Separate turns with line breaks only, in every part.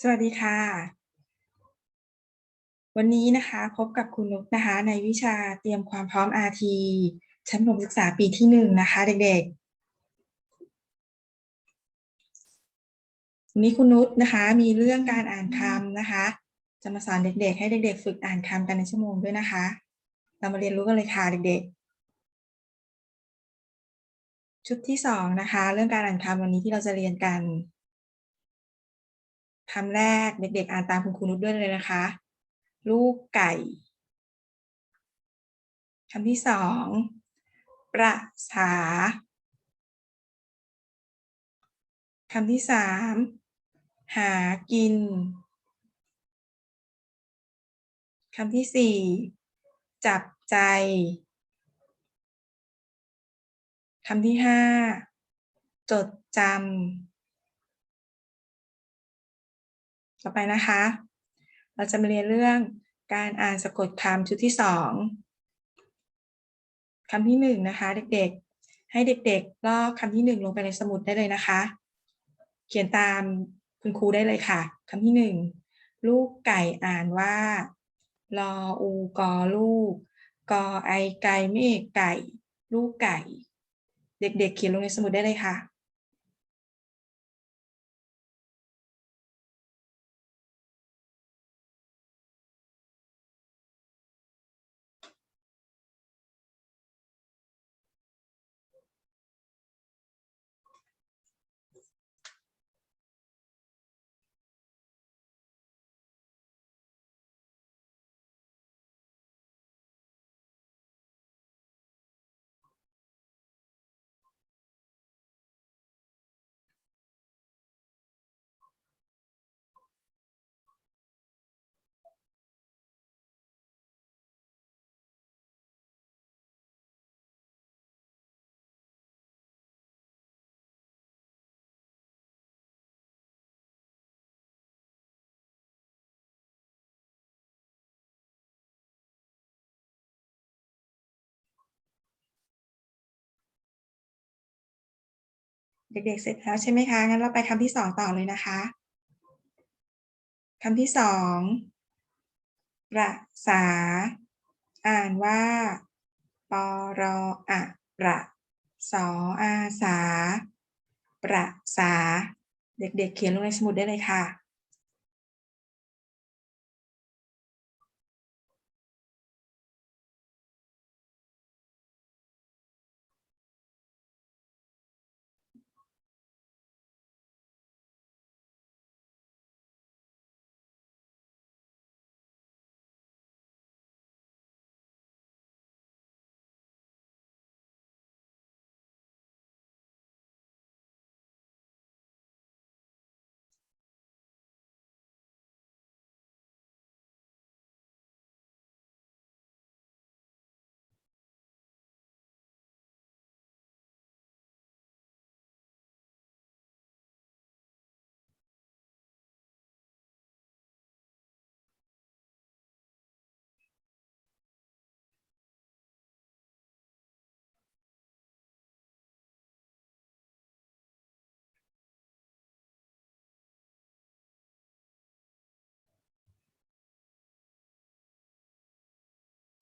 สวัสดีค่ะ วันนี้นะคะพบกับคุณนุชนะคะ ในวิชาเตรียมความพร้อม RT ชั้นประถมศึกษาปีที่หนึ่งนะคะ เด็กๆ วันนี้คุณนุชนะคะ มีเรื่องการอ่านคำนะคะ จะมาสอนเด็กๆ ให้เด็กๆ ฝึกอ่านคำกันในชั่วโมงด้วยนะคะ เรามาเรียนรู้กันเลยค่ะเด็กๆชุดที่สองนะคะ เรื่องการอ่านคำวันนี้ที่เราจะเรียนกัน คำแรกเด็กๆอ่านตามคุณครูนุชด้วยเลยนะคะ ลูกไก่คำที่สองประษาคำที่สามหากิน คำที่สี่จับใจ คำที่ห้าจดจำ ต่อไปนะคะ เราจะมาเรียนเรื่องการอ่านสะกดคำชุดที่สองคำที่หนึ่งนะคะ เด็กๆ ให้เด็กๆลอกคำที่หนึ่งลงไปในสมุดได้เลยนะคะ เขียนตามคุณครูได้เลยค่ะคำที่หนึ่งลูกไก่อ่านว่า ลออูกอลูก กอไอไก่ไม่เอกไก่ ลูกไก่ เด็กๆ เขียนลงในสมุดได้เลยค่ะ เด็กๆ เสร็จแล้วใช่ไหมคะ งั้นเราไปคำที่สองต่อเลยนะคะคำที่สองประสา อ่านว่า ปรออะประสออาสา ประสา เด็กๆเขียนลงในสมุดได้เลยค่ะ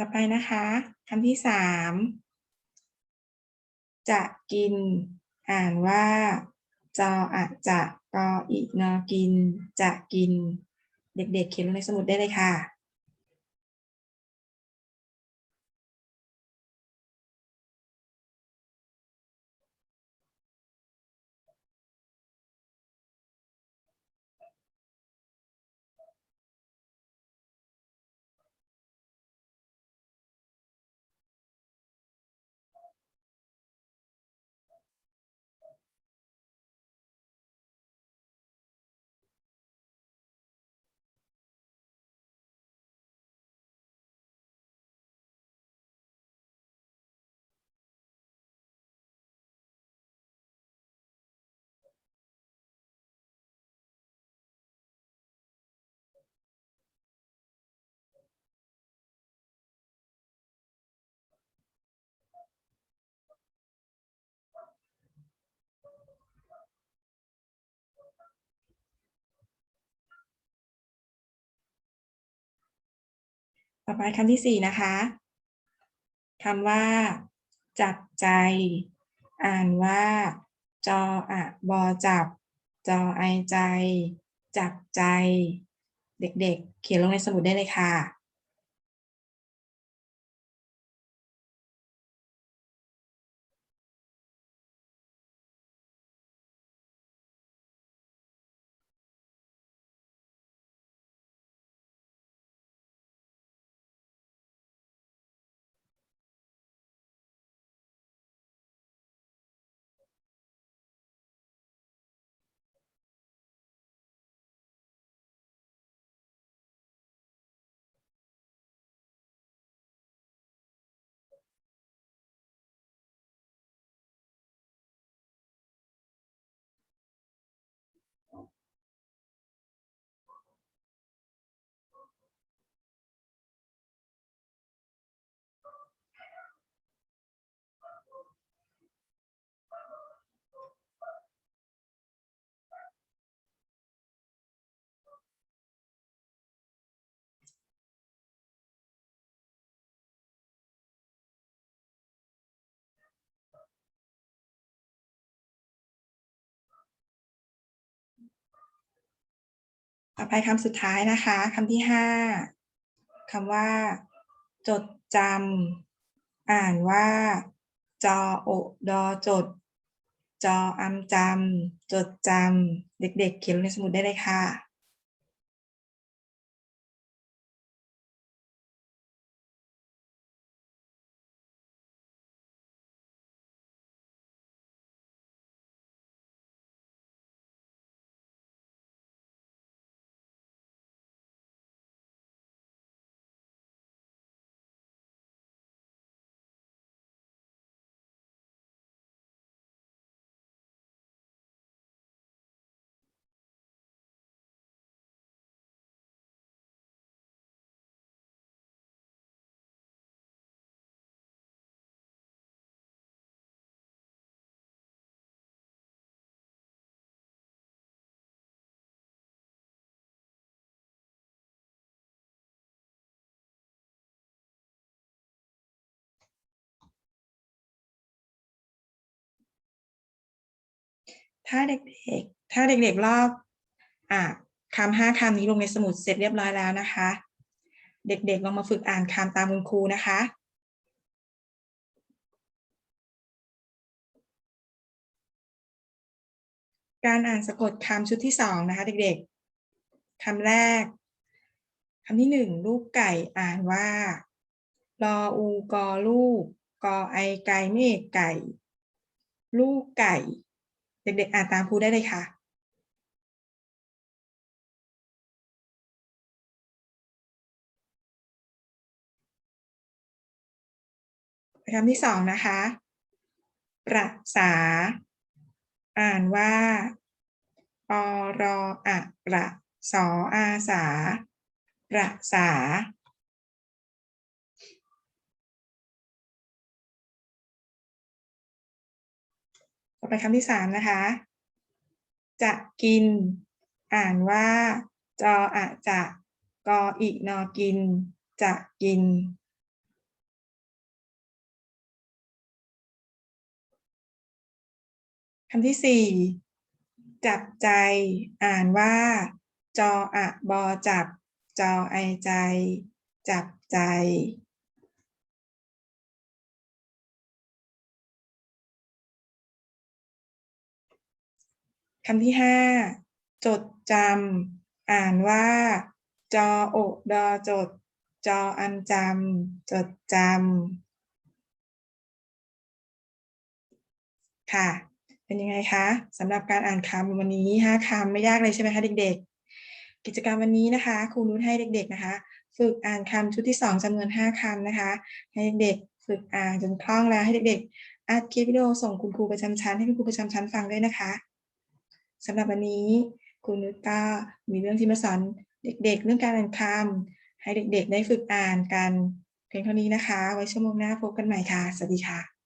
ต่อไปนะคะคำที่สามจะกิน อ่านว่าจออะจะกออีนอกิน จะกิน เด็กๆเขียนลงในสมุดได้เลยค่ะ ต่อไปคำที่สี่นะคะคำว่า จับใจ อ่านว่า จออะบอจับ จอไอใจ จับใจ เด็กๆ เขียนลงในสมุดได้เลยค่ะ อไปคำสุดท้ายนะคะคำที่ห้าคำว่า จดจำอ่านว่า จอโอดอจด จออำจำจดจำเด็กๆ เขียนลงในสมุดได้เลยค่ะ ถ้าเด็กๆ ถ้าเด็กๆลอกอะคำห้าคำนี้ลงในสมุดเสร็จเรียบร้อยแล้วนะคะ เด็กๆลองมาฝึกอ่านคำตามคุณครูนะคะการอ่านสะกดคำชุดที่สองนะคะ เด็กๆคำแรกคำที่หนึ่งลูกไก่อ่านว่า รออูกอลูก กอไอไก่เมฆไก่ ลูกไก่ เด็กๆ อ่านตามครูได้เลยค่ะคำที่สองนะคะ ประสา อ่านว่าปอรออะ ประสออาสา ประสา ต่อไปคำที่สามนะคะ จะกิน อ่านว่า จออะจะกออีนอกิน จะกิน คำที่สี่จับใจ อ่านว่า จออะบอจับ จอไอใจ จับใจ คำที่ห้าจดจำอ่านว่า จอโอดอจด จออันจำจดจำค่ะ เป็นยังไงคะสำหรับการอ่านคำวันนี้ห้าคำไม่ยากเลยใช่ไหมคะเด็ก ๆ กิจกรรมวันนี้นะคะครูนุชให้เด็ก ๆ นะคะ ฝึกอ่านคำชุดที่สองจำนวนห้าคำนะคะ ให้เด็กๆฝึกอ่านจนคล่องแล้วให้เด็ก ๆอัดคลิปวิดีโอส่งคุณครูประจำชั้นให้คุณครูประจำชั้นฟังด้วยนะคะ สำหรับวันนี้ครูนุชก็มีเรื่องที่มาสอนเด็กๆ เรื่องการอ่านคำให้เด็กๆ ได้ฝึกอ่านกันเพียงเท่านี้นะคะ ไว้ชั่วโมงหน้าพบกันใหม่ค่ะ สวัสดีค่ะ